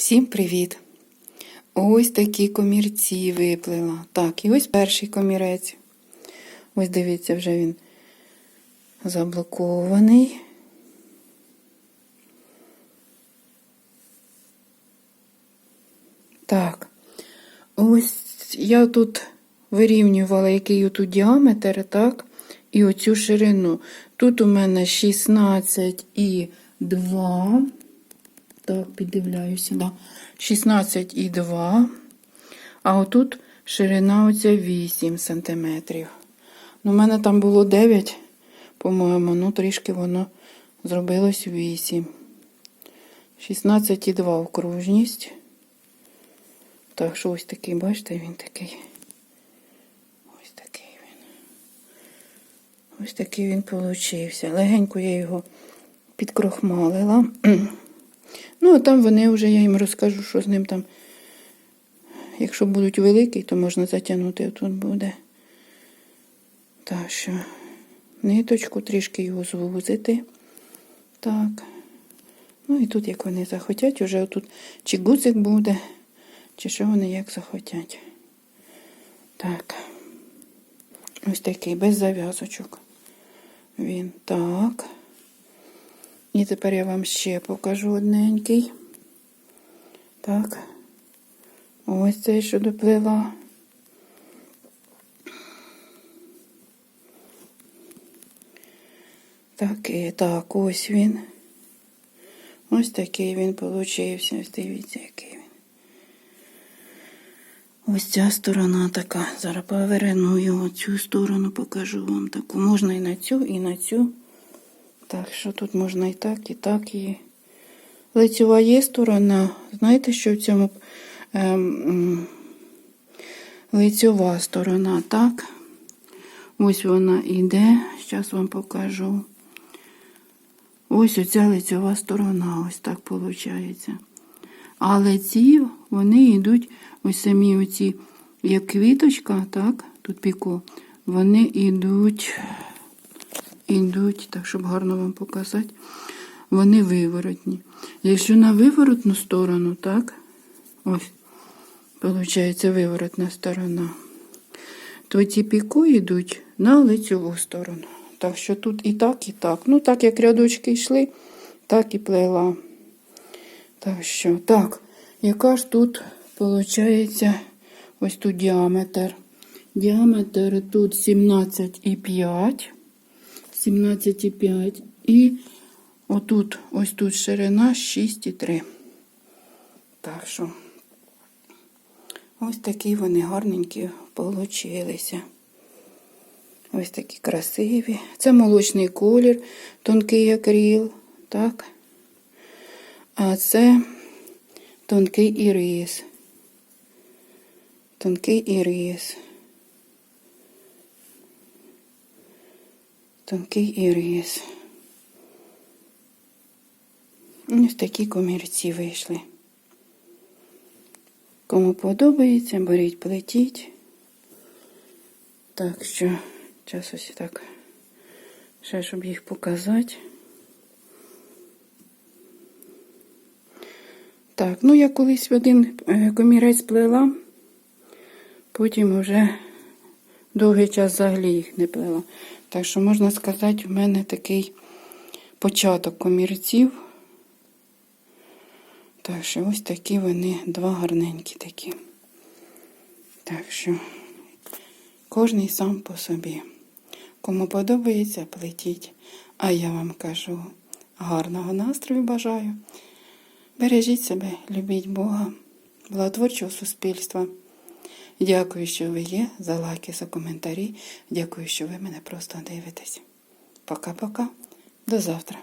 Всім привіт! Ось такі комірці виплила. Так, і ось перший комірець. Ось дивіться, вже він заблокований. Так, ось я тут вирівнювала, який тут діаметр, так, і оцю ширину. Тут у мене 16 і 2. Так, піддивляюся, да. 16 і 2. А отут ширина оця 8 сантиметрів. Ну, у мене там було 9, по-моєму, ну трішки воно зробилось 8. 16 і 2 окружність. Так, що ось такий, бачите, він такий. Ось такий він. Ось такий він получився. Легенько я його підкрохмалила. Ну, а там вони вже, я їм розкажу, що з ним там. Якщо будуть великі, то можна затягнути, тут буде. Так що ниточку трішки його звузити. Так. Ну і тут, як вони захотять, уже тут чи гудзик буде, чи що вони як захотять. Так. Ось такий, без зав'язочок. Він так. І тепер я вам ще покажу одненький. Так. Ось цей, що доплила. Так, і так, ось він. Ось такий він получився. Ось дивіться, який він. Ось ця сторона така. Зараз поверну цю сторону, покажу вам таку. Можна і на цю, і на цю. Так що тут можна і так, і так, і лицева є сторона. Знаєте, що в цьому ем, лицьова сторона, так? Ось вона йде. Зараз вам покажу. Ось оця лицьова сторона, ось так виходить. Але ці, вони йдуть, ось самі оці, як квіточка, так, тут піко, вони йдуть ідуть, так, щоб гарно вам показати, вони виворотні. Якщо на виворотну сторону, так, ось, виходить, виворотна сторона, то ці піку йдуть на лицьову сторону. Так що тут і так, і так. Ну, так як рядочки йшли, так і плела. Так що, так, яка ж тут, виходить, ось тут діаметр. Діаметр тут 17,5. 17,5 і отут, ось тут ширина 6,3. Так що, ось такі вони гарненькі получилися. Ось такі красиві. Це молочний колір, тонкий акріл, так? А це тонкий ірис. Тонкий ірис. Тонкий ірис. Ось такі комірці вийшли. Кому подобається, беріть, плетіть. Так що, час ось так, ще щоб їх показати. Так, ну я колись один е, комірець плела, потім вже довгий час взагалі їх не плела. Так що, можна сказати, в мене такий початок комірців. Так що ось такі вони, два гарненькі такі. Так що, кожний сам по собі. Кому подобається, плетіть. А я вам кажу гарного настрою бажаю. Бережіть себе, любіть Бога, благотворчого суспільства. Дякую, що ви є, за лайки, за коментарі. Дякую, що ви мене просто дивитесь. Пока-пока. До завтра.